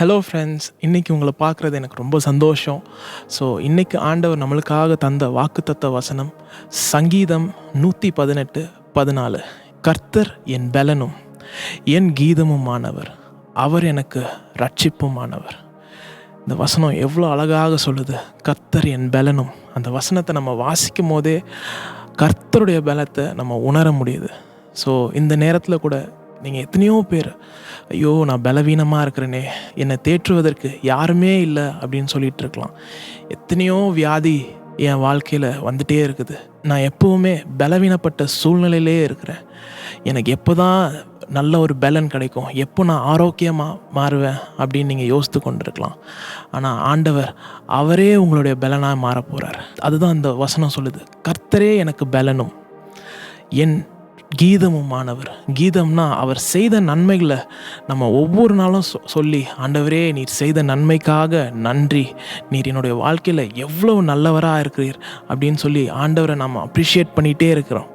Hello friends இன்றைக்கி உங்களை பார்க்குறது எனக்கு ரொம்ப சந்தோஷம். ஸோ இன்றைக்கி ஆண்டவர் நம்மளுக்காக தந்த வாக்குத்தத்த வசனம் சங்கீதம் நூற்றி பதினெட்டு பதினாலு. கர்த்தர் என் பலனும் என் கீதமுமானவர். அவர் எனக்கு ரட்சிப்புமானவர் இந்த வசனம் எவ்வளோ அழகாக சொல்லுது. கர்த்தர் என் பலனும். அந்த வசனத்தை நம்ம வாசிக்கும் போதே கர்த்தருடைய பலத்தை நம்ம உணர முடியுது. ஸோ இந்த நேரத்தில் கூட நீங்கள் எத்தனையோ பேர் ஐயோ நான் பலவீனமாக இருக்கிறேனே என்னை தேற்றுவதற்கு யாருமே இல்லை அப்படின்னு சொல்லிட்டு இருக்கலாம். எத்தனையோ வியாதி என் வாழ்க்கையில் வந்துட்டே இருக்குது. நான் எப்போவுமே பலவீனப்பட்ட சூழ்நிலையிலே இருக்கிறேன். எனக்கு எப்போ தான் நல்ல ஒரு பலன் கிடைக்கும் எப்போ நான் ஆரோக்கியமாக மாறுவேன் அப்படின்னு நீங்கள் யோசித்து கொண்டிருக்கலாம். ஆனால் ஆண்டவர் அவரே உங்களுடைய பலனாக மாற போகிறார் அதுதான் அந்த வசனம் சொல்லுது. கர்த்தரே எனக்கு பலனும் என் கீதமுமானவர். கீதம்னா அவர் செய்த நன்மைகளை நம்ம ஒவ்வொரு நாளும் சொ சொல்லி ஆண்டவரே நீர் செய்த நன்மைக்காக நன்றி. நீர் என்னுடைய வாழ்க்கையில் எவ்வளோ நல்லவராக இருக்கிறீர் அப்படின்னு சொல்லி ஆண்டவரை நம்ம அப்ரிஷியேட் பண்ணிகிட்டே இருக்கிறோம்.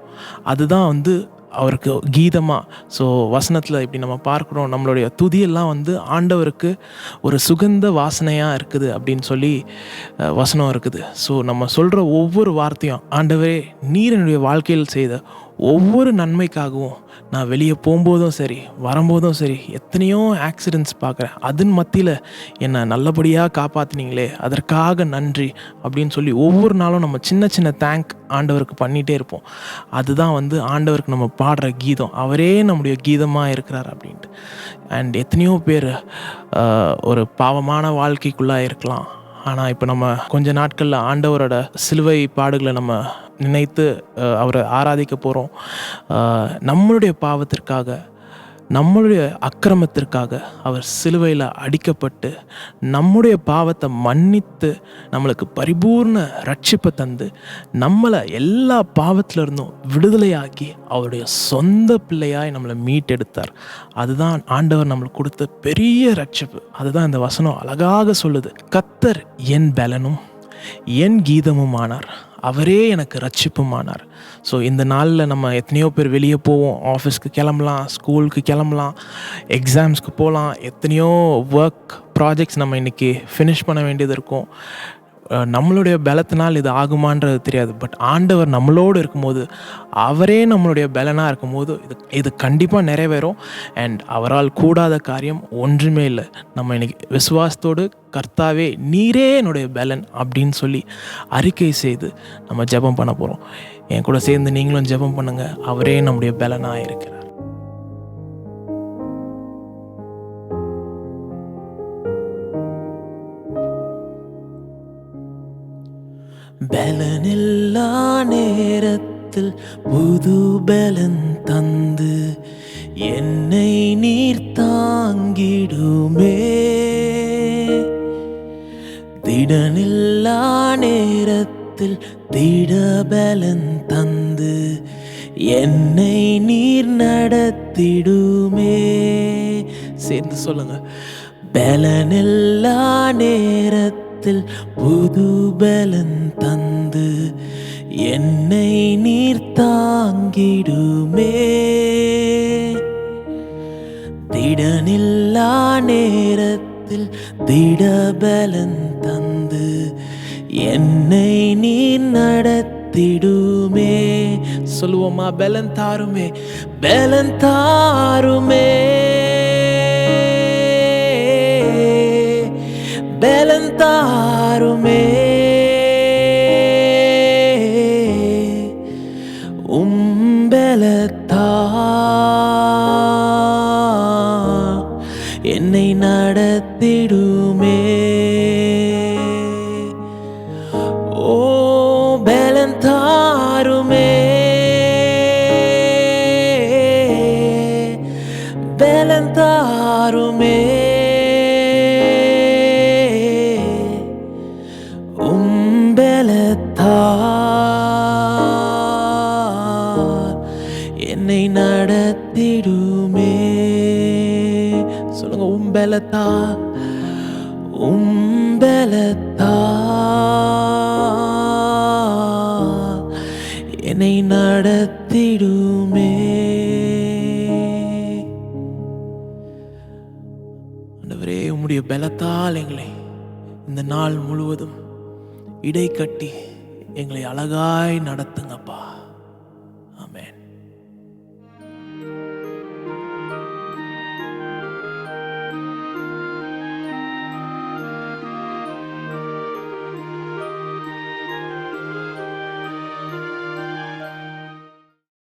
அதுதான் வந்து அவருக்கு கீதமாக ஸோ வசனத்தில் இப்படி நம்ம பார்க்குறோம் நம்மளுடைய துதியெல்லாம் வந்து ஆண்டவருக்கு ஒரு சுகந்த வாசனையாக இருக்குது அப்படின்னு சொல்லி வசனம் இருக்குது. ஸோ நம்ம சொல்கிற ஒவ்வொரு வார்த்தையும் ஆண்டவரே நீர் என்னுடைய வாழ்க்கையில் செய்த ஒவ்வொரு நன்மைக்காகவும் நான் வெளியே போகும்போதும் சரி வரும்போதும் சரி எத்தனையோ ஆக்சிடென்ட்ஸ் பார்க்குறேன். அதன் மத்தியில் என்னை நல்லபடியாக காப்பாற்றினீங்களே அதற்காக நன்றி அப்படின்னு சொல்லி ஒவ்வொரு நாளும் நம்ம சின்ன சின்ன தேங்க் ஆண்டவருக்கு பண்ணிகிட்டே இருப்போம். அதுதான் வந்து ஆண்டவருக்கு நம்ம பாடுற கீதம். அவரே நம்முடைய கீதமாக இருக்கிறார் அப்படின்ட்டு. அண்ட் எத்தனையோ பேர் ஒரு பாவமான வாழ்க்கைக்குள்ளாக இருக்கலாம். ஆனால் இப்போ நம்ம கொஞ்ச நாட்களில் ஆண்டவரோட சிலுவை பாடுகளை நம்ம நினைத்து அவரை ஆராதிக்க போகிறோம் நம்மளுடைய பாவத்திற்காக நம்மளுடைய அக்கிரமத்திற்காக அவர் சிலுவையில் அடிக்கப்பட்டு நம்முடைய பாவத்தை மன்னித்து நம்மளுக்கு பரிபூர்ண ரட்சிப்பை தந்து நம்மளை எல்லா பாவத்திலிருந்தும் விடுதலையாக்கி அவருடைய சொந்த பிள்ளையாய் நம்மளை மீட்டெடுத்தார். அதுதான் ஆண்டவர் நம்மளுக்கு கொடுத்த பெரிய ரட்சிப்பு அதுதான் இந்த வசனம் அழகாக சொல்லுது. கத்தர் என் பலனும். என் கீதமுமானார். அவரே எனக்கு ரட்சிப்புமானார். ஸோ இந்த நாளில் நம்ம எத்தனையோ பேர் வெளியே போவோம். ஆஃபீஸ்க்கு கிளம்பலாம் ஸ்கூலுக்கு கிளம்பலாம் எக்ஸாம்ஸ்க்கு போகலாம் எத்தனையோ ஒர்க் ப்ராஜெக்ட்ஸ் நம்ம இன்றைக்கி ஃபினிஷ் பண்ண வேண்டியது இருக்கும். நம்மளுடைய பலத்தினால் இது ஆகுமான்றது தெரியாது. பட் ஆண்டவர் நம்மளோடு இருக்கும்போது அவரே நம்மளுடைய பலனாக இருக்கும்போது இது இது கண்டிப்பாக நிறைவேறும். அண்ட் அவரால் கூடாத காரியம் ஒன்றுமே இல்லை. நம்ம இன்னைக்கு விசுவாசத்தோடு கர்த்தாவே நீரே என்னுடைய பலன் அப்படின்னு சொல்லி அறிக்கை செய்து நம்ம ஜெபம் பண்ண போகிறோம் என் கூட சேர்ந்து நீங்களும் ஜெபம் பண்ணுங்கள் அவரே நம்முடைய பலனாக இருக்கிறார் பலனில்லா நேரத்தில் புது பலன் தந்து என்னை நீர் தாங்கிடுமே. திடனில்லா நேரத்தில் திடபலன் தந்து என்னை நீர் நடத்திடுமே. சேர்ந்து சொல்லுங்க. பலனில்லா நேரத்தில் புது பலன் தந்து என்னை நீர் தாங்கிடுமே. திடனில்லா நேரத்தில் திடபலன் தந்து என்னை நீர் நடத்திடுமே. சொல்லுவோமா பலன் தாருமே பலன் தாருமே. பலன் தாருமே உம்பலத்தா என்னை நடத்திடுமே ஓ பலன் தாருமே பலன் தாருமே உம்பலத்தார் என்னை நடத்திடுமே. சொல்லுங்க உம்பலத்தா உம்பலத்தா என்னை நடத்திடுமே. ஆண்டவரே உம்முடைய பலத்தால் எங்களை இந்த நாள் முழுவதும் இடை கட்டி எங்களை அழகாய் நடத்துங்கப்பா.